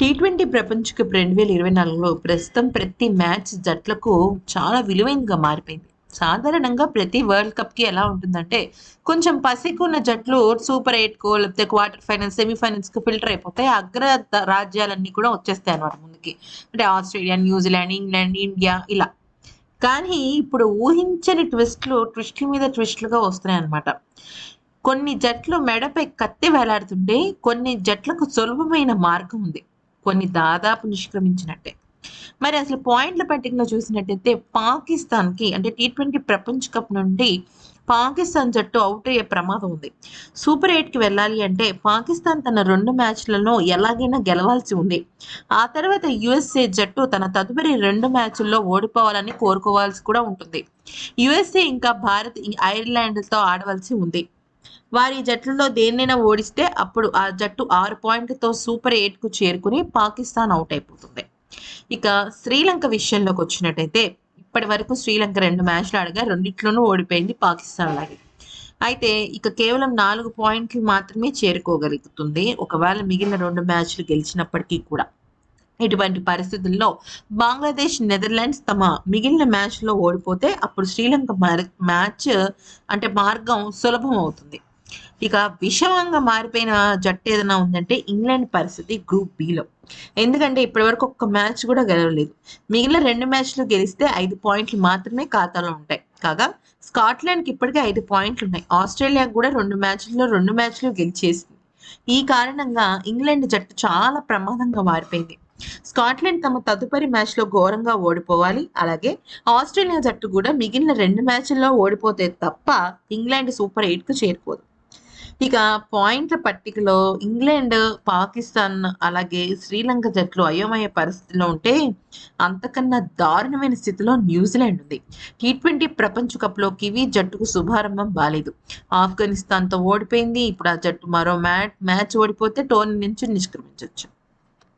T twenty ప్రపంచ cup రెండు వేల ఇరవై నాలుగులో ప్రస్తుతం ప్రతి మ్యాచ్ జట్లకు చాలా విలువైనదిగా మారిపోయింది. సాధారణంగా ప్రతి వరల్డ్ కప్కి ఎలా ఉంటుందంటే కొంచెం పసికున్న జట్లు సూపర్ ఎయిట్కో లేకపోతే క్వార్టర్ ఫైనల్స్ సెమీఫైనల్స్కి ఫిల్టర్ అయిపోతాయి. అగ్ర రాజ్యాలన్నీ కూడా వచ్చేస్తాయి అనమాట ముందుకి. అంటే ఆస్ట్రేలియా న్యూజిలాండ్ ఇంగ్లాండ్ ఇండియా ఇలా. కానీ ఇప్పుడు ఊహించని ట్విస్ట్లు ట్విస్ట్ల మీద ట్విస్ట్లుగా వస్తున్నాయి అన్నమాట కొన్ని జట్లు మెడపై కత్తి వేలాడుతుంటే కొన్ని జట్లకు సులభమైన మార్గం ఉంది. కొన్ని దాదాపు నిష్క్రమించినట్టే. మరి అసలు పాయింట్ల పట్టికలో చూసినట్టయితే పాకిస్తాన్కి అంటే టీ ట్వంటీ ప్రపంచ కప్ నుండి పాకిస్తాన్ జట్టు అవుట్ అయ్యే ప్రమాదం ఉంది. సూపర్ ఎయిట్కి వెళ్ళాలి అంటే పాకిస్తాన్ తన రెండు మ్యాచ్లలో ఎలాగైనా గెలవాల్సి ఉంది. ఆ తర్వాత యుఎస్ఏ జట్టు తన తదుపరి రెండు మ్యాచ్ల్లో ఓడిపోవాలని కోరుకోవాల్సి కూడా ఉంటుంది. యుఎస్ఏ ఇంకా భారత్ ఐర్లాండ్తో ఆడవలసి ఉంది. వారి జట్లలో దేన్నైనా ఓడిస్తే అప్పుడు ఆ జట్టు ఆరు పాయింట్లతో సూపర్ ఎయిట్కు చేరుకుని పాకిస్తాన్ అవుట్ అయిపోతుంది. ఇక శ్రీలంక విషయంలోకి వచ్చినట్టయితే ఇప్పటి వరకు శ్రీలంక రెండు మ్యాచ్లు ఆడగా రెండిట్లోనూ ఓడిపోయింది పాకిస్తాన్ లాగే. అయితే ఇక కేవలం నాలుగు పాయింట్లు మాత్రమే చేరుకోగలుగుతుంది. ఒకవేళ మిగిలిన రెండు మ్యాచ్లు గెలిచినప్పటికీ కూడా. ఇటువంటి పరిస్థితుల్లో బంగ్లాదేశ్ నెదర్లాండ్స్ తమ మిగిలిన మ్యాచ్లో ఓడిపోతే అప్పుడు శ్రీలంక మ్యాచ్ అంటే మార్గం సులభం అవుతుంది. ఇక విషమంగా మారిపోయిన జట్టు ఏదైనా ఉందంటే ఇంగ్లాండ్ పరిస్థితి గ్రూప్ బిలో. ఎందుకంటే ఇప్పటివరకు ఒక్క మ్యాచ్ కూడా గెలవలేదు. మిగిలిన రెండు మ్యాచ్లు గెలిస్తే ఐదు పాయింట్లు మాత్రమే ఖాతాలో ఉంటాయి. కాగా స్కాట్లాండ్కి ఇప్పటికే ఐదు పాయింట్లు ఉన్నాయి ఆస్ట్రేలియాకు కూడా రెండు మ్యాచ్ల్లో రెండు మ్యాచ్లు గెలిచేసింది. ఈ కారణంగా ఇంగ్లాండ్ జట్టు చాలా ప్రమాదంగా మారిపోయింది. స్కాట్లాండ్ తమ తదుపరి మ్యాచ్లో ఘోరంగా ఓడిపోవాలి. అలాగే ఆస్ట్రేలియా జట్టు కూడా మిగిలిన రెండు మ్యాచ్ల్లో ఓడిపోతే తప్ప ఇంగ్లాండ్ సూపర్ ఎయిట్కు చేరుకోదు. ఇక పాయింట్ల పట్టికలో ఇంగ్లాండ్ పాకిస్తాన్ అలాగే శ్రీలంక జట్లు అయోమయ పరిస్థితిలో ఉంటే అంతకన్నా దారుణమైన స్థితిలో న్యూజిలాండ్ ఉంది. టీ ట్వంటీ ప్రపంచ కప్లో కివీ జట్టుకు శుభారంభం బాలేదు. ఆఫ్ఘనిస్తాన్తో ఓడిపోయింది. ఇప్పుడు ఆ జట్టు మరో మ్యాచ్ మ్యాచ్ ఓడిపోతే టోర్నీ నుంచి నిష్క్రమించవచ్చు